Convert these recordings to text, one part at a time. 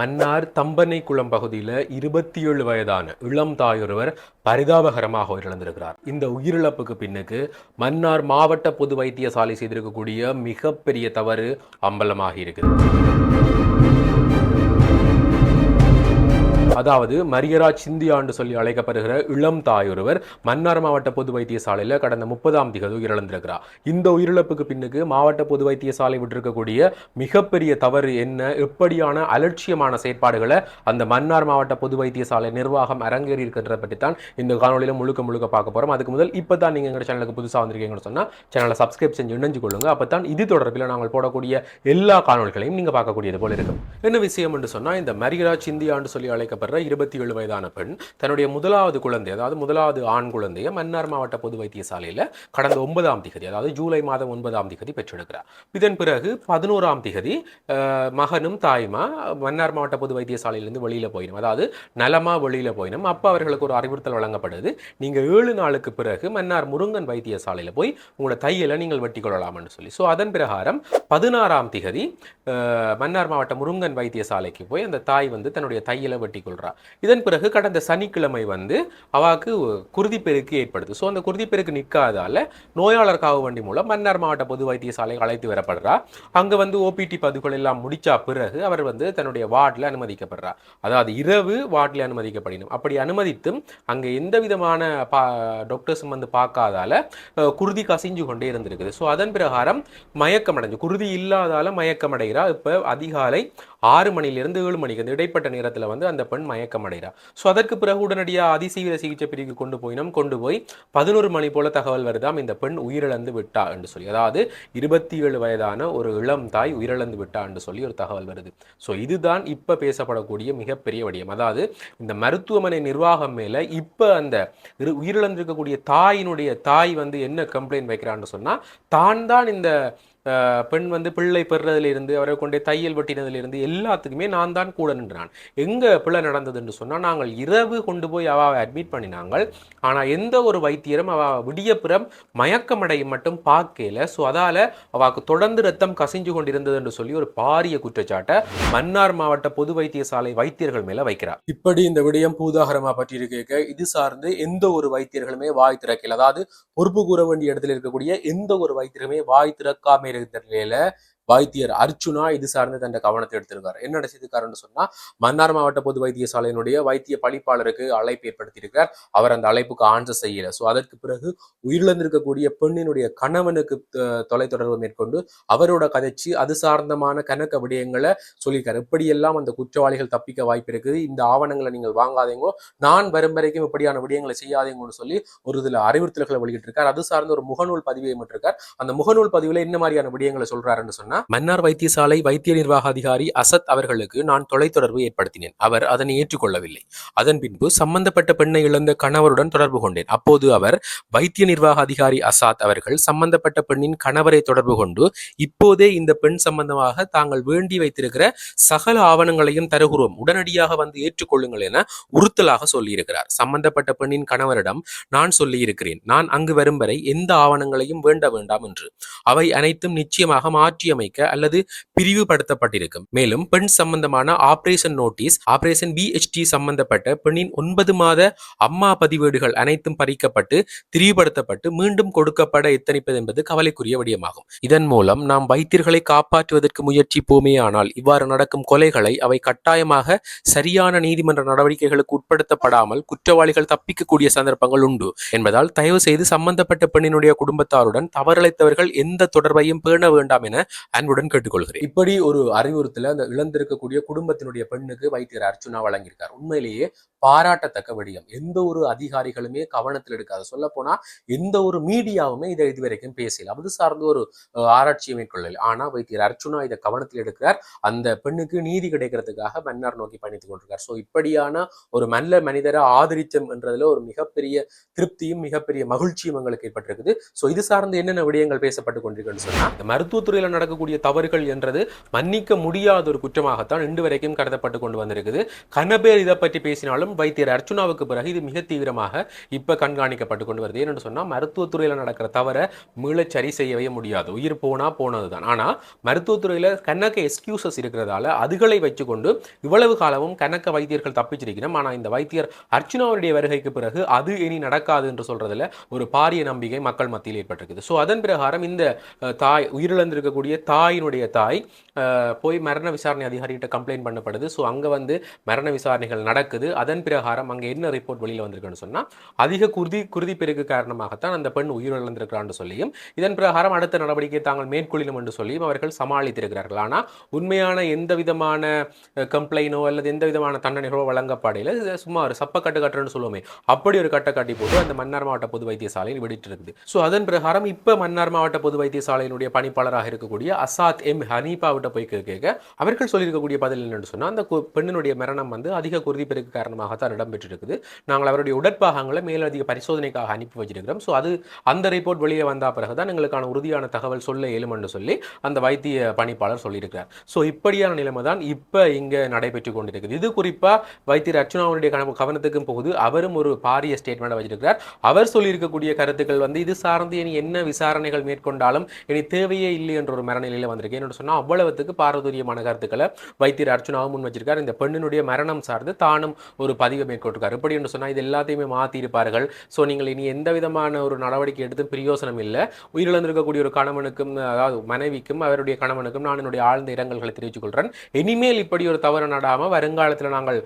மன்னார் தம்பனை குளம் பகுதியில் இருபத்தி ஏழு வயதான இளம் தாயொருவர் பரிதாபகரமாக உயிரிழந்திருக்கிறார். இந்த உயிரிழப்புக்கு பின்னுக்கு மன்னார் மாவட்ட பொது வைத்தியசாலை செய்திருக்கக்கூடிய மிகப்பெரிய தவறு அம்பலமாகி இருக்குது. அதாவது மரியராஜ் சிந்தியாண்டு சொல்லி அழைக்கப்படுகிற இளம் தாய் ஒருவர் மன்னார் மாவட்ட பொது வைத்தியசாலையில் கடந்த முப்பதாம் திகதி உயிரிழந்திருக்கிறார். இந்த உயிரிழப்புக்கு பின்னுக்கு மாவட்ட பொது வைத்தியசாலை விட்டிருக்கக்கூடிய மிகப்பெரிய தவறு என்ன? எப்படியான அலட்சியமான செயற்பாடுகளை அந்த மன்னார் மாவட்ட பொது வைத்தியசாலை நிர்வாகம் அரங்கேறி இருக்கின்றத பற்றி தான் இந்த காணொலியில் முழுக்க முழுக்க பார்க்க போகிறோம் அதுக்கு முதல் இப்போ தான் நீங்கள் எங்கள் சேனலுக்கு புதுசாக வந்திருக்கீங்கன்னு சொன்னால் சேனலை சப்ஸ்கிரைப் செஞ்சு இணைஞ்சு கொள்ளுங்க. அப்போ தான் இது தொடர்பில் நாங்கள் போடக்கூடிய எல்லா காணொலிகளையும் நீங்கள் பார்க்கக்கூடியது போல இருக்கும் என்ன விஷயம் என்று சொன்னால் இந்த மரியராஜ் இந்தியாண்டு சொல்லி அழைக்கப்படுற இருபத்தி ஏழு வயதான பெண் தன்னுடைய முதலாவது குழந்தை அதாவது முதலாவது ஆண் குழந்தையை மன்னார் மாவட்ட பொது வைத்தியசாலையில் கடந்த ஒன்பதாம் திகதி அதாவது ஜூலை மாதம் ஒன்பதாம் திகதி பெற்றெடுக்கிறார். இதன் பிறகு பதினோராம் திகதி மகனும் தாயுமா மன்னார் மாவட்ட பொது வைத்தியசாலையிலிருந்து வெளியில் போயிடும் அதாவது நலமா வெளியில் போயிடும் அப்போ அவர்களுக்கு ஒரு அறிவுறுத்தல் வழங்கப்படுது. நீங்கள் ஏழு நாளுக்கு பிறகு மன்னார் முருங்கன் வைத்தியசாலையில் போய் உங்களோட தையலை நீங்கள் வெட்டி கொள்ளலாம்னு சொல்லி. ஸோ அதன் பிரகாரம் பதினாறாம் திகதி மன்னார் மாவட்ட முருங்கன் வைத்தியசாலைக்கு போய் அந்த தாய் வந்து தன்னுடைய தையலை வெட்டி சொல்கிறா இதன் பிறகு கடந்த சனிக்கிழமை வந்து அவாக்கு குருதிப்பெருக்கு ஏற்படுது. ஸோ அந்த குருதிப்பெருக்கு நிற்காதால நோயாளர் காவு வண்டி மூலம் மன்னார் மாவட்ட பொது வைத்தியசாலை அழைத்து வரப்படுறா. அங்கே வந்து ஓபிடி பதிவுகள் எல்லாம் முடிச்சா பிறகு அவர் வந்து தன்னுடைய வார்டில் அனுமதிக்கப்படுறார் அதாவது இரவு வார்டில் அனுமதிக்கப்படணும். அப்படி அனுமதித்தும் அங்கே எந்த விதமான பா டாக்டர்ஸும் வந்து பார்க்காதால குருதி கசிஞ்சு கொண்டே இருந்திருக்குது. ஸோ அதன் பிரகாரம் மயக்கம் அடைஞ்சு குருதி இல்லாதால மயக்கம் அடைகிறா இப்போ அதிகாலை ஆறு மணிலிருந்து ஏழு மணிக்கு அந்த இடைப்பட்ட நேரத்தில் வந்து அந்த பெண் மயக்கம் மயக்கமடைகிறான் ஸோ அதற்கு பிறகு உடனடியாக அதிசீவிர சிகிச்சை பிரிவுக்கு கொண்டு போயினும் கொண்டு போய் பதினோரு மணி போல தகவல் வருதாம் இந்த பெண் உயிரிழந்து விட்டா என்று சொல்லி. அதாவது இருபத்தி ஏழு வயதான ஒரு இளம் தாய் உயிரிழந்து விட்டா என்று சொல்லி ஒரு தகவல் வருது. ஸோ இதுதான் இப்போ பேசப்படக்கூடிய மிகப்பெரிய விடயம் அதாவது இந்த மருத்துவமனை நிர்வாகம் மேலே இப்போ அந்த இரு- உயிரிழந்திருக்கக்கூடிய தாயினுடைய தாய் வந்து என்ன கம்ப்ளைண்ட் வைக்கிறான்னு சொன்னால் தான் தான் இந்த பெண் வந்து பிள்ளை பெறுறதுலேருந்து அவரை கொண்டே தையல் வெட்டினதுலேருந்து எல்லாத்துக்குமே நான் தான் கூட நின்றான். எங்கே பிள்ளை நடந்தது என்று சொன்னால் நாங்கள் இரவு கொண்டு போய் அவாவை அட்மிட் பண்ணினாங்கள். ஆனால் எந்த ஒரு வைத்தியரும் அவ விடியப்புறம் மயக்கமடையும் மட்டும் பார்க்கல. ஸோ அதால் அவாக்கு தொடர்ந்து ரத்தம் கசிஞ்சு கொண்டிருந்தது என்று சொல்லி ஒரு பாரிய குற்றச்சாட்டை மன்னார் மாவட்ட பொது வைத்தியசாலை வைத்தியர்கள் மேலே வைக்கிறார். இப்படி இந்த விடயம் பூதாகரமாக பற்றி இருக்க இது சார்ந்து எந்த ஒரு வைத்தியர்களுமே வாய் திறக்கல. அதாவது பொறுப்பு கூற வேண்டிய இடத்துல இருக்கக்கூடிய எந்த ஒரு வைத்தியருமே வாய் திறக்காமல் இருக்கிற தெரியல வைத்தியர் அர்ச்சுனா இது சார்ந்து தன் கவனத்தை எடுத்திருக்காரு. என்ன நடத்திருக்காருன்னு சொன்னா மன்னார் மாவட்ட பொது வைத்தியசாலையினுடைய வைத்திய பழிப்பாளருக்கு அழைப்பு ஏற்படுத்தியிருக்கார் அவர் அந்த அழைப்புக்கு ஆன்சர் செய்யல. ஸோ அதற்கு பிறகு உயிரிழந்திருக்கக்கூடிய பெண்ணினுடைய கணவனுக்கு தொலைத்தொடர்பு மேற்கொண்டு அவரோட கதைச்சு அது சார்ந்தமான கணக்க விடயங்களை சொல்லியிருக்காரு. எப்படியெல்லாம் அந்த குற்றவாளிகள் தப்பிக்க வாய்ப்பு இருக்குது. இந்த ஆவணங்களை நீங்கள் வாங்காதீங்கோ. நான் வரும் வரைக்கும் இப்படியான விடயங்களை செய்யாதீங்கன்னு சொல்லி ஒரு இதில் அறிவுறுத்தல்களை வெளியிட்டிருக்கார். அது சார்ந்த ஒரு முகநூல் பதிவை இருக்கார் அந்த முகநூல் பதிவில் என்ன மாதிரியான விடயங்களை சொல்றாருன்னு சொன்னா மன்னார் வைத்தியசாலை வைத்திய நிர்வாக அதிகாரி அசத் அவர்களுக்கு நான் தொலைத்தொடர்பு ஏற்படுத்தினேன். அவர் அதனை ஏற்றுக்கொள்ளவில்லை. அதன் பின்பு சம்பந்தப்பட்ட பெண்ணை இழந்த கணவருடன் தொடர்பு கொண்டேன். அப்போது அவர் வைத்திய நிர்வாக அதிகாரி அசாத் அவர்கள் சம்பந்தப்பட்ட பெண்ணின் கணவரை தொடர்பு கொண்டு இப்போதே இந்த பெண் சம்பந்தமாக தாங்கள் வேண்டி வைத்திருக்கிற சகல ஆவணங்களையும் தருகிறோம். உடனடியாக வந்து ஏற்றுக்கொள்ளுங்கள் என உறுத்தலாக சொல்லியிருக்கிறார். சம்பந்தப்பட்ட பெண்ணின் கணவரிடம் நான் சொல்லியிருக்கிறேன். நான் அங்கு வரும் வரை எந்த ஆவணங்களையும் வேண்ட வேண்டாம் என்று. அவை அனைத்தும் நிச்சயமாக மாற்றியமை மாற்றியமைக்க அல்லது பிரிவுபடுத்தப்பட்டிருக்கும். மேலும் பெண் சம்பந்தமான ஆபரேஷன் நோட்டீஸ் ஆபரேஷன் பிஹெச்டி சம்பந்தப்பட்ட பெண்ணின் ஒன்பது மாத அம்மா பதிவேடுகள் அனைத்தும் பறிக்கப்பட்டு திரிவுபடுத்தப்பட்டு மீண்டும் கொடுக்கப்பட எத்தனிப்பது என்பது கவலைக்குரிய விடயமாகும். இதன் மூலம் நாம் வைத்தியர்களை காப்பாற்றுவதற்கு முயற்சிப்போமே ஆனால் இவ்வாறு நடக்கும் கொலைகளை அவை கட்டாயமாக சரியான நீதிமன்ற நடவடிக்கைகளுக்கு உட்படுத்தப்படாமல் குற்றவாளிகள் தப்பிக்கக்கூடிய சந்தர்ப்பங்கள் உண்டு. என்பதால் தயவு செய்து சம்பந்தப்பட்ட பெண்ணினுடைய குடும்பத்தாருடன் தவறிழைத்தவர்கள் எந்த தொடர்பையும் பேண வேண்டாம் என அன்புடன் கேட்டுக்கொள்கிறேன். இப்படி ஒரு அறிவுறுத்தல அந்த இழந்திருக்கக்கூடிய குடும்பத்தினுடைய பெண்ணுக்கு வைத்தியர் அர்ச்சுனா வழங்கியிருக்கார். உண்மையிலேயே பாராட்டத்தக்க விடயம். எந்த ஒரு அதிகாரிகளுமே கவனத்தில் எடுக்காது சொல்ல போனா எந்த ஒரு மீடியாவுமே இதை இதுவரைக்கும் பேசல. அது சார்ந்த ஒரு ஆராய்ச்சியை மேற்கொள்ளல. ஆனா வைத்தியர் அர்ச்சுனா இதை கவனத்தில் எடுக்கிறார். அந்த பெண்ணுக்கு நீதி கிடைக்கிறதுக்காக மன்னார் நோக்கி பயணித்துக் கொண்டிருக்கார். ஸோ இப்படியான ஒரு நல்ல மனிதரை ஆதரிச்சம் என்றதுல ஒரு மிகப்பெரிய திருப்தியும் மிகப்பெரிய மகிழ்ச்சியும் எங்களுக்கு ஏற்பட்டிருக்குது. ஸோ இது சார்ந்து என்னென்ன விடயங்கள் பேசப்பட்டு கொண்டிருக்குன்னு சொன்னா இந்த மருத்துவத்துறையில நடக்கக்கூடிய செய்திருக்கக்கூடிய தவறுகள் என்றது மன்னிக்க முடியாத ஒரு குற்றமாகத்தான் இன்று வரைக்கும் கருதப்பட்டு கொண்டு வந்திருக்குது. கனபேர் இதை பற்றி பேசினாலும் வைத்தியர் அர்ச்சுனாவுக்கு பிறகு இது மிக தீவிரமாக இப்போ கண்காணிக்கப்பட்டு கொண்டு வருது. ஏன்னு சொன்னால் மருத்துவத்துறையில் நடக்கிற தவறை மீள சரி செய்யவே முடியாது. உயிர் போனால் போனது தான் ஆனால் மருத்துவத்துறையில் கணக்க எக்ஸ்கியூசஸ் இருக்கிறதால அதுகளை வச்சுக்கொண்டு இவ்வளவு காலமும் கணக்க வைத்தியர்கள் தப்பிச்சிருக்கிறோம் ஆனால் இந்த வைத்தியர் அர்ச்சுனாவுடைய வருகைக்கு பிறகு அது இனி நடக்காது என்று சொல்கிறதுல ஒரு பாரிய நம்பிக்கை மக்கள் மத்தியில் ஏற்பட்டிருக்குது. ஸோ அதன் பிரகாரம் இந்த தாய் உயிரிழந்திருக்கக்கூடிய தாயினுடைய தாய் போய் மரண விசாரணை அதிகாரிகிட்ட கம்ப்ளைண்ட் பண்ணப்படுது. ஸோ அங்கே வந்து மரண விசாரணைகள் நடக்குது. அதன் பிரகாரம் அங்கே என்ன ரிப்போர்ட் வெளியில் வந்திருக்குன்னு சொன்னால் அதிக குருதி குருதி பெருக்கு காரணமாகத்தான் அந்த பெண் உயிரிழந்திருக்கிறான்னு சொல்லியும் இதன் பிரகாரம் அடுத்த நடவடிக்கை தாங்கள் மேற்கொள்ளும் என்று சொல்லியும் அவர்கள் சமாளித்திருக்கிறார்கள். ஆனால் உண்மையான எந்த விதமான கம்ப்ளைனோ அல்லது எந்த விதமான தண்டனைகளோ வழங்கப்படையில் சும்மா ஒரு சப்ப கட்டு கட்டுறன்னு சொல்லுவோமே. அப்படி ஒரு கட்டை காட்டி போட்டு அந்த மன்னார் மாவட்ட பொது வைத்தியசாலையில் வெடிட்டு இருக்குது ஸோ அதன் பிரகாரம் இப்போ மன்னார் மாவட்ட பொது வைத்தியசாலையினுடைய பணிப்பாளராக இருக்கக்கூடிய அசாத் எம் ஹனீபாவிட்ட போய் கேட்க அவர்கள் சொல்லியிருக்கக்கூடிய பதில் என்னென்னு சொன்னால் அந்த கு- பெண்ணினுடைய மரணம் வந்து அதிக குருதிப்பெருக்கு காரணமாகத்தான் இடம்பெற்றிருக்குது நாங்கள் அவருடைய உடற்பாகங்களை மேலதிக பரிசோதனைக்காக அனுப்பி வச்சிருக்கிறோம். ஸோ அது அந்த ரிப்போர்ட் வெளியே வந்த பிறகு தான் எங்களுக்கான உறுதியான தகவல் சொல்ல இயலும்னு சொல்லி அந்த வைத்திய பணிப்பாளர் சொல்லியிருக்கிறார். ஸோ இப்படியான நிலைமை தான் இப்போ இங்கே நடைபெற்று கொண்டிருக்குது. இது குறிப்பாக வைத்தியர் அர்ச்சுனாவுடைய கவனத்துக்கும் போகுது. அவரும் ஒரு பாரிய ஸ்டேட்மெண்ட் வச்சிருக்கிறார். அவர் சொல்லியிருக்கக்கூடிய கருத்துக்கள் வந்து இது சார்ந்து இனி என்ன விசாரணைகள் மேற்கொண்டாலும் இனி தேவையே இல்லை என்ற ஒரு நிலையில் வந்திருக்கு என்னோட சொன்னால் அவ்வளவுத்துக்கு பாரதூரியமான கருத்துக்களை வைத்தியர் அர்ச்சுனாவும் முன் வச்சிருக்கார். இந்த பெண்ணினுடைய மரணம் சார்ந்து தானும் ஒரு பதிவை மேற்கொண்டிருக்கார். எப்படி என்று சொன்னால் இது எல்லாத்தையுமே மாற்றியிருப்பார்கள் ஸோ நீங்கள் இனி எந்த விதமான ஒரு நடவடிக்கை எடுத்து பிரயோசனம் இல்லை. உயிரிழந்திருக்கக்கூடிய ஒரு கணவனுக்கும் அதாவது மனைவிக்கும் அவருடைய கணவனுக்கும் நான் என்னுடைய ஆழ்ந்த இரங்கல்களை தெரிவித்துக் கொள்கிறேன் இனிமேல் இப்படி ஒரு தவறு நடாமல் வருங்காலத்தில் நாங்கள்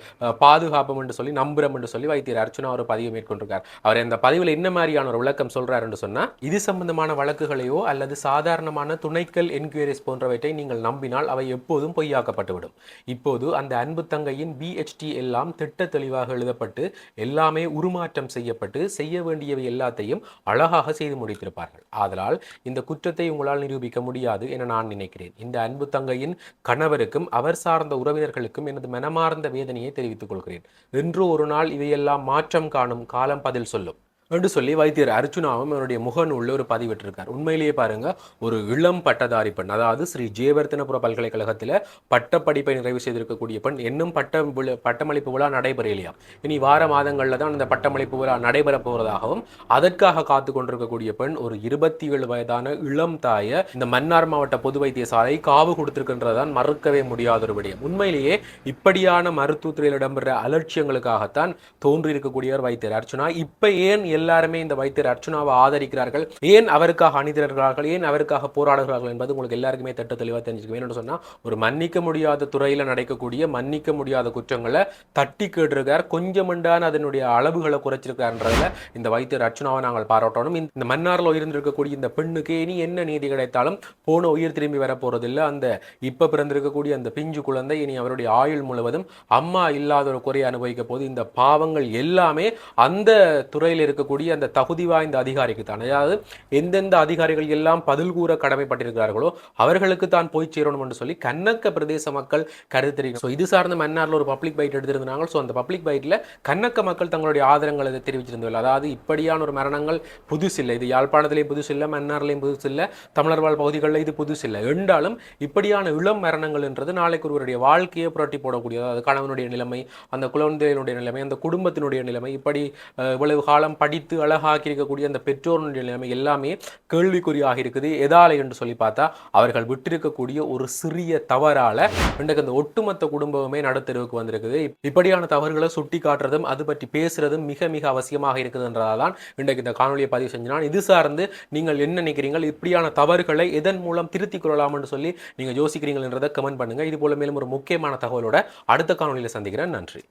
பாதுகாப்போம் என்று சொல்லி நம்புறோம் என்று சொல்லி வைத்தியர் அர்ச்சுனா ஒரு பதிவு மேற்கொண்டிருக்கார். அவர் இந்த பதிவில் என்ன மாதிரியான ஒரு விளக்கம் சொல்கிறார் என்று சொன்னால் இது சம்பந்தமான வழக்குகளையோ அல்லது சாதாரணமான துணைக்கல் என்கொயரிஸ் போன்றவற்றை நீங்கள் நம்பினால் அவை எப்போதும் பொய்யாக்கப்பட்டுவிடும். இப்போது அந்த அன்பு தங்கையின் பிஹெச்டி எல்லாம் திட்ட தெளிவாக எழுதப்பட்டு எல்லாமே உருமாற்றம் செய்யப்பட்டு செய்ய வேண்டியவை எல்லாத்தையும் அழகாக செய்து முடித்திருப்பார்கள். ஆதலால் இந்த குற்றத்தை உங்களால் நிரூபிக்க முடியாது என நான் நினைக்கிறேன். இந்த அன்பு தங்கையின் கணவருக்கும் அவர் சார்ந்த உறவினர்களுக்கும் எனது மனமார்ந்த வேதனையை தெரிவித்துக் கொள்கிறேன். என்று ஒரு நாள் இவையெல்லாம் மாற்றம் காணும் காலம் பதில் சொல்லும். என்று சொல்லி வைத்தியர் அர்ச்சுனாவும் அவருடைய முகநூலில் ஒரு பதிவிட்டிருக்கார். உண்மையிலேயே பாருங்க ஒரு இளம் பட்டதாரி பெண் அதாவது ஸ்ரீ ஜெயவர்த்தனபுர பல்கலைக்கழகத்தில் பட்டப்படிப்பை நிறைவு செய்திருக்கக்கூடிய பெண் இன்னும் பட்ட பட்டமளிப்பு விழா நடைபெறலையா இனி வார மாதங்களில் தான் அந்த பட்டமளிப்பு விழா நடைபெற போவதாகவும் அதற்காக காத்து கொண்டிருக்கக்கூடிய பெண் ஒரு இருபத்தி ஏழு வயதான இளம் தாய இந்த மன்னார் மாவட்ட பொது வைத்தியசாலை காவு கொடுத்திருக்கின்றதான் மறுக்கவே முடியாத ஒரு விடயம். உண்மையிலேயே இப்படியான மருத்துவத்துறையில் இடம்பெற அலட்சியங்களுக்காகத்தான் தோன்றியிருக்கக்கூடியவர் வைத்தியர் அர்ச்சுனா இப்போ ஏன் எல்லாருமே இந்த வைத்தியர் அர்ச்சுனாவை ஆதரிக்கிறார்கள். ஏன் அவருக்காக அணிதிரர்களார்கள் ஏன் அவருக்காக போராடுகிறார்கள் என்பது உங்களுக்கு எல்லாருக்குமே தட்ட தெளிவாக தெரிஞ்சுக்க வேணும்னு ஒரு மன்னிக்க முடியாத துறையில் நடக்கக்கூடிய மன்னிக்க முடியாத குற்றங்களை தட்டி கேட்டிருக்கார். கொஞ்சமெண்டான அதனுடைய அளவுகளை குறைச்சிருக்காருன்றதுல இந்த வைத்தியர் அர்ச்சுனாவை நாங்கள் பாராட்டணும். இந்த- மன்னாரில் உயர்ந்திருக்கக்கூடிய இந்த பெண்ணுக்கு இனி என்ன நீதி கிடைத்தாலும் போன உயிர் திரும்பி வர போறதில்லை அந்த இப்ப பிறந்திருக்கக்கூடிய அந்த பிஞ்சு குழந்தை இனி அவருடைய ஆயுள் முழுவதும் அம்மா இல்லாத ஒரு குறையை அனுபவிக்க போது இந்த பாவங்கள் எல்லாமே அந்த துறையில் இருக்கக்கூடிய அந்த தகுதி வாய்ந்த அதிகாரிக்கு தான் அதாவது எந்தெந்த அதிகாரிகள் எல்லாம் பதில் கூற கடமைப்பட்டிருக்கிறார்களோ அவர்களுக்கு தான் போய் சேரணும் என்று சொல்லி கண்ணக்க பிரதேச மக்கள் கருத்து ஸோ இது சார்ந்த மன்னாரில் ஒரு பப்ளிக் பைட் எடுத்திருந்தாங்க. ஸோ அந்த பப்ளிக் பைட்ல கண்ணக்க மக்கள் தங்களுடைய ஆதரங்களை இதை அதாவது இப்படியான ஒரு மரணங்கள் புதுசில்லை. இது யாழ்ப்பாணத்திலேயும் புதுசு இல்லை புதுசில்லை புதுசு இல்லை தமிழர் வாழ் பகுதிகளில் இது புதுசு இல்லை என்றாலும் இப்படியான இளம் மரணங்கள் என்றது நாளைக்கு ஒருவருடைய வாழ்க்கையை புரட்டி போடக்கூடிய அதாவது கணவனுடைய நிலைமை அந்த குழந்தையினுடைய நிலைமை அந்த குடும்பத்தினுடைய நிலைமை இப்படி இவ்வளவு காலம் படி படித்து அழகாக்கி இருக்கக்கூடிய அந்த பெற்றோருடைய நிலைமை எல்லாமே கேள்விக்குறியாக இருக்குது. எதாலை என்று சொல்லி பார்த்தா அவர்கள் விட்டிருக்கக்கூடிய ஒரு சிறிய தவறால இன்றைக்கு அந்த ஒட்டுமொத்த குடும்பமே நடுத்தருவுக்கு வந்திருக்குது. இப்படியான தவறுகளை சுட்டி காட்டுறதும் அது பற்றி பேசுறதும் மிக மிக அவசியமாக இருக்குதுன்றதால் தான் இன்றைக்கு இந்த காணொலியை பதிவு செஞ்சினான். இது சார்ந்து நீங்கள் என்ன நினைக்கிறீங்கள் இப்படியான தவறுகளை எதன் மூலம் திருத்திக் கொள்ளலாம்னு சொல்லி நீங்கள் யோசிக்கிறீங்கன்றதை கமெண்ட் பண்ணுங்க. இது போல மேலும் ஒரு முக்கியமான தகவலோட அடுத்த காணொலியில் சந்திக்கிறேன். நன்றி.